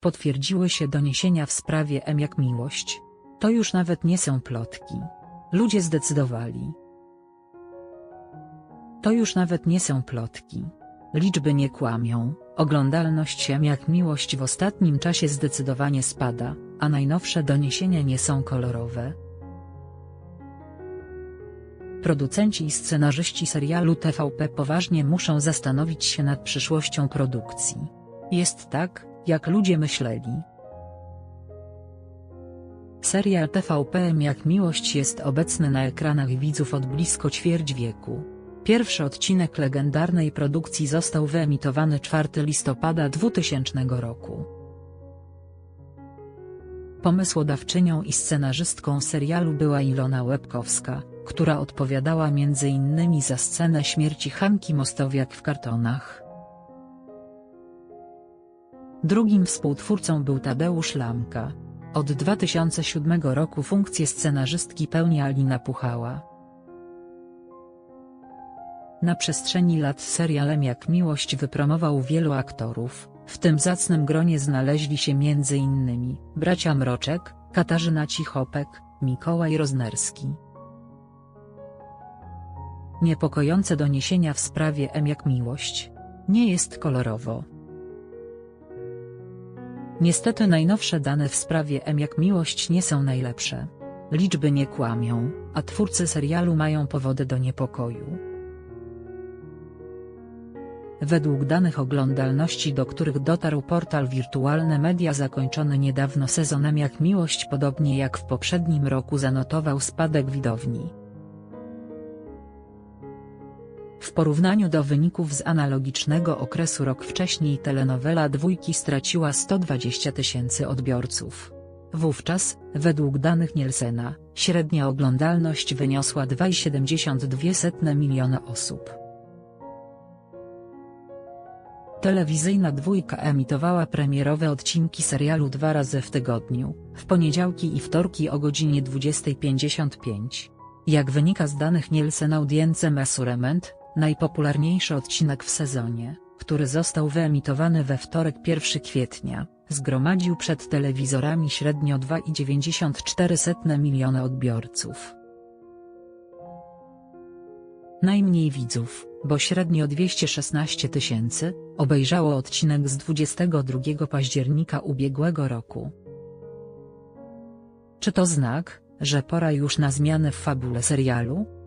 Potwierdziły się doniesienia w sprawie M jak miłość. To już nawet nie są plotki. Ludzie zdecydowali. To już nawet nie są plotki. Liczby nie kłamią, oglądalność M jak miłość w ostatnim czasie zdecydowanie spada, a najnowsze doniesienia nie są kolorowe. Producenci i scenarzyści serialu TVP poważnie muszą zastanowić się nad przyszłością produkcji. Jest tak, jak ludzie myśleli. Serial TVP jak miłość jest obecny na ekranach widzów od blisko ćwierć wieku. Pierwszy odcinek legendarnej produkcji został wyemitowany 4 listopada 2000 roku. Pomysłodawczynią i scenarzystką serialu była Ilona Łebkowska, która odpowiadała m.in. za scenę śmierci Hanki Mostowiak w kartonach. Drugim współtwórcą był Tadeusz Lamka. Od 2007 roku funkcję scenarzystki pełni Alina Puchała. Na przestrzeni lat serialem jak Miłość wypromował wielu aktorów, w tym zacnym gronie znaleźli się m.in. bracia Mroczek, Katarzyna Cichopek, Mikołaj Roznerski. Niepokojące doniesienia w sprawie M jak Miłość. Nie jest kolorowo. Niestety najnowsze dane w sprawie M jak Miłość nie są najlepsze. Liczby nie kłamią, a twórcy serialu mają powody do niepokoju. Według danych oglądalności do których dotarł portal Wirtualne Media zakończony niedawno sezonem jak Miłość podobnie jak w poprzednim roku zanotował spadek widowni. W porównaniu do wyników z analogicznego okresu rok wcześniej telenowela dwójki straciła 120 tysięcy odbiorców. Wówczas, według danych Nielsena, średnia oglądalność wyniosła 2,72 miliona osób. Telewizyjna dwójka emitowała premierowe odcinki serialu dwa razy w tygodniu, w poniedziałki i wtorki o godzinie 20.55. Jak wynika z danych Nielsen Audience Measurement, najpopularniejszy odcinek w sezonie, który został wyemitowany we wtorek 1 kwietnia, zgromadził przed telewizorami średnio 2,94 miliona odbiorców. Najmniej widzów, bo średnio 216 tysięcy, obejrzało odcinek z 22 października ubiegłego roku. Czy to znak, że pora już na zmianę w fabule serialu?